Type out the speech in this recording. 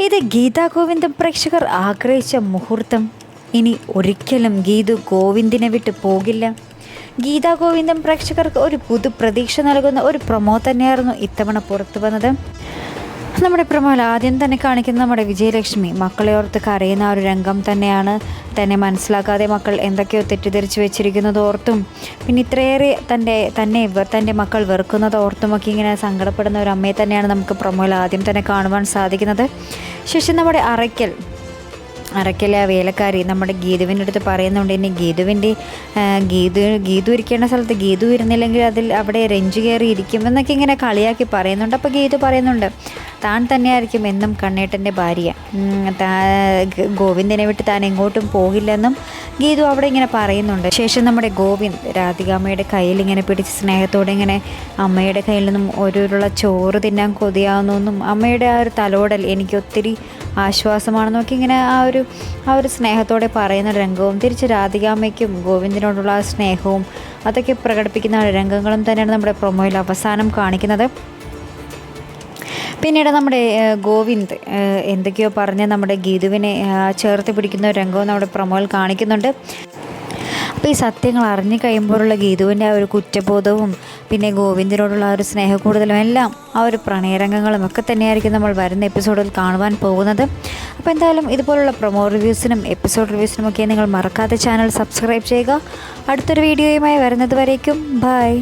ഇത് ഗീതാ ഗോവിന്ദം പ്രേക്ഷകർ ആഗ്രഹിച്ച മുഹൂർത്തം. ഇനി ഒരിക്കലും ഗീതു ഗോവിന്ദിനെ വിട്ട് പോകില്ല. ഗീതാ ഗോവിന്ദം പ്രേക്ഷകർക്ക് ഒരു പുതു പ്രതീക്ഷ നൽകുന്ന ഒരു പ്രൊമോ തന്നെയായിരുന്നു ഇത്തവണ പുറത്തു വന്നത്. നമ്മുടെ പ്രമോൽ ആദ്യം തന്നെ കാണിക്കുന്ന നമ്മുടെ വിജയലക്ഷ്മി. മക്കളെ ഓർത്ത് കരയുന്ന ഒരു രംഗം തന്നെയാണ്. തന്നെ മനസ്സിലാക്കാതെ മക്കൾ എന്തൊക്കെയോ തെറ്റിദ്ധരിച്ച് വെച്ചിരിക്കുന്നത് ഓർത്തും പിന്നെ ഇത്രയേറെ തന്റെ തന്നെ ഇവർ തന്റെ മക്കൾ വെറുക്കുന്നത് ഓർത്തുമൊക്കെ ഇങ്ങനെ സങ്കടപ്പെടുന്ന ഒരു അമ്മയെ തന്നെയാണ് നമുക്ക് പ്രമോൽ ആദ്യം തന്നെ കാണുവാൻ സാധിക്കുന്നത്. ശേഷം നമ്മുടെ അറയ്ക്കൽ. അറയ്ക്കലെ ആ വേലക്കാരി നമ്മുടെ ഗീതുവിന്റെ അടുത്ത് പറയുന്നുണ്ട് ഇനി ഗീതുവിന്റെ ഗീതു ഗീതു ഇരിക്കേണ്ട സ്ഥലത്ത് ഗീതു ഇരുന്നില്ലെങ്കിൽ അതിൽ അവിടെ രഞ്ജു കയറി ഇരിക്കും എന്നൊക്കെ ഇങ്ങനെ കളിയാക്കി പറയുന്നുണ്ട്. അപ്പോൾ ഗീതു പറയുന്നുണ്ട് താൻ തന്നെയായിരിക്കും എന്നും കണ്ണേട്ടന്റെ ഭാര്യ. ഗോവിന്ദനെ വിട്ട് താൻ എങ്ങോട്ടും പോകില്ലെന്നും ഗീതു അവിടെ ഇങ്ങനെ പറയുന്നുണ്ട്. ശേഷം നമ്മുടെ ഗോവിന്ദ് രാധികാമ്മയുടെ കയ്യിൽ ഇങ്ങനെ പിടിച്ച് സ്നേഹത്തോടെ ഇങ്ങനെ അമ്മയുടെ കയ്യിൽ നിന്നും ഓരോരുള്ള ചോറ് തിന്നാൻ കൊതിയാവുന്നു അമ്മയുടെ ആ ഒരു തലോടൽ എനിക്ക് ഒത്തിരി ആശ്വാസമാണെന്നൊക്കെ ഇങ്ങനെ ആ ഒരു ആ ഒരു സ്നേഹത്തോടെ പറയുന്ന രംഗവും തിരിച്ച് രാധികാമ്മയ്ക്കും ഗോവിന്ദിനോടുള്ള ആ സ്നേഹവും അതൊക്കെ പ്രകടിപ്പിക്കുന്ന രംഗങ്ങളും തന്നെയാണ് നമ്മുടെ പ്രൊമോയിൽ അവസാനം കാണിക്കുന്നത്. പിന്നീട് നമ്മുടെ ഗോവിന്ദ് എന്തൊക്കെയോ പറഞ്ഞ് നമ്മുടെ ഗീതുവിനെ ചേർത്ത് പിടിക്കുന്ന ഒരു രംഗവും നമ്മുടെ പ്രൊമോയിൽ കാണിക്കുന്നുണ്ട്. അപ്പോൾ ഈ സത്യങ്ങൾ അറിഞ്ഞു കഴിയുമ്പോഴുള്ള ഗീതുവിന്റെ ആ ഒരു കുറ്റബോധവും പിന്നെ ഗോവിന്ദിനോടുള്ള ആ ഒരു സ്നേഹക്കൂടുതലും എല്ലാം ആ ഒരു പ്രണയരംഗങ്ങളും ഒക്കെ തന്നെയായിരിക്കും നമ്മൾ വരുന്ന എപ്പിസോഡിൽ കാണുവാൻ പോകുന്നത്. അപ്പോൾ എന്തായാലും ഇതുപോലുള്ള പ്രൊമോ റിവ്യൂസിനും എപ്പിസോഡ് റിവ്യൂസിനും ഒക്കെ നിങ്ങൾ മറക്കാതെ ചാനൽ സബ്സ്ക്രൈബ് ചെയ്യുക. അടുത്തൊരു വീഡിയോയുമായി വരുന്നത് വരേക്കും. ബൈ.